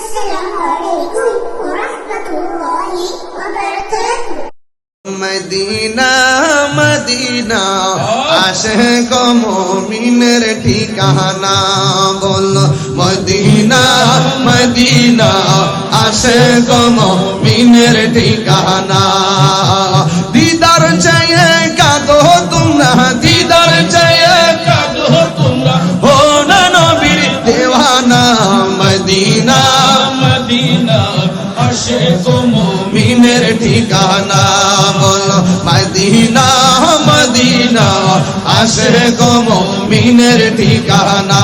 السلام عليكم ورحمة الله وبركاته Medina Medina আসে কমিনের ঠিকানা বল মদিনা মদিনা আসে কমিনের ঠিকানা আসে গো মিনের ঠিকানা বল, মদিনা মদিনা। আসে গো মিনের ঠিকানা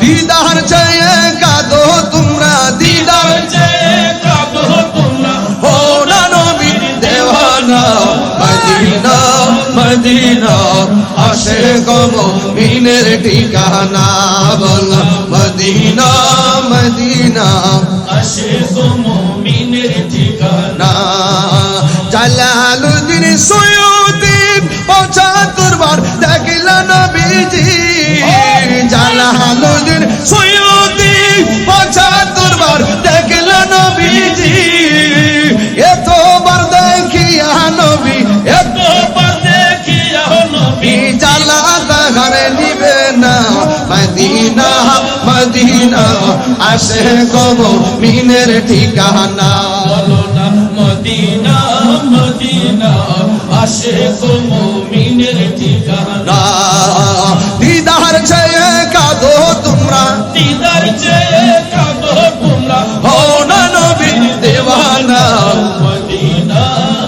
দিদার চেয়ে কাদো তোমরা, দিদার চেয়ে কাঁদো তোমরা। না নবী দেওয়ানা, মদিনা মদিনা। আসে গো মিনের ঠিকানা বল, মদিনা মদিনা। গো মুমিনের ঠিকানা। জালালুদ্দিন সৈয়দি পঁচাত্তর বার দেখিল নবীজি। জালালুদ্দিন সৈয়দি পঁচাত্তর বার দেখিল নবীজি। এতবার দেখিয়া নবী, এত তোবার দেখিয়া নবী। জালা তাহারে নিবে না, মদিনা মদিনা। আসে কব মিনের ঠিকানা। বলো না মদিনা মদিনা। আসে গো মুমিনের ঠিকানা। দিদার চেয়ে কাদো তোমরা। দিদার চেয়ে কাঁদো তোমরা। হো না নবী দেওয়ানা। Medina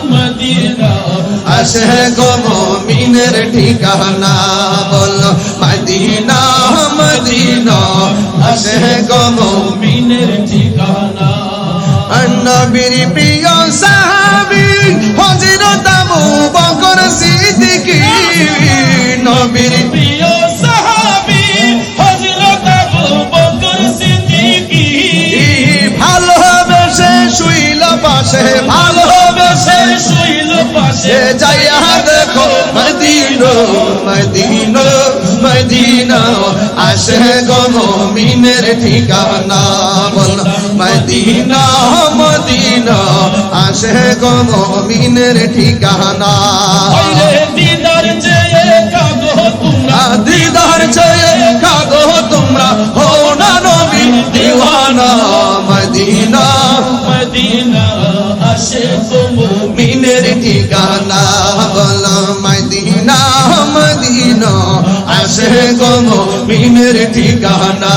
Medina. আসে গো মিনের ঠিকানা। বল মদিনা। আসে গো মুমিনের ঠিকানা। নবীর প্রিয় সাহাবি হযরত আবু বকর সিদ্দিকী। নবীর প্রিয় সাহাবী হযরত আবু বকর সিদ্দিকী। ভালোবেসে শুইল পাশে ভালোবেসে শুইল পাশে। যাইয়া দেখো মদিনো মদিনো। মদিনা আসে গো মিনের ঠিকানা। বল মদিনা মদিনা আসে গো মিনের ঠিকানা। দিদার চেয়ে কাঁদো তোমরা। দিদার চেয়ে তোমরা। হো না নবী দিওয়ানা মদিনা মদিনা আসে গো মিনের ঠিকানা। বল আসে গো মিনের ঠিকানা।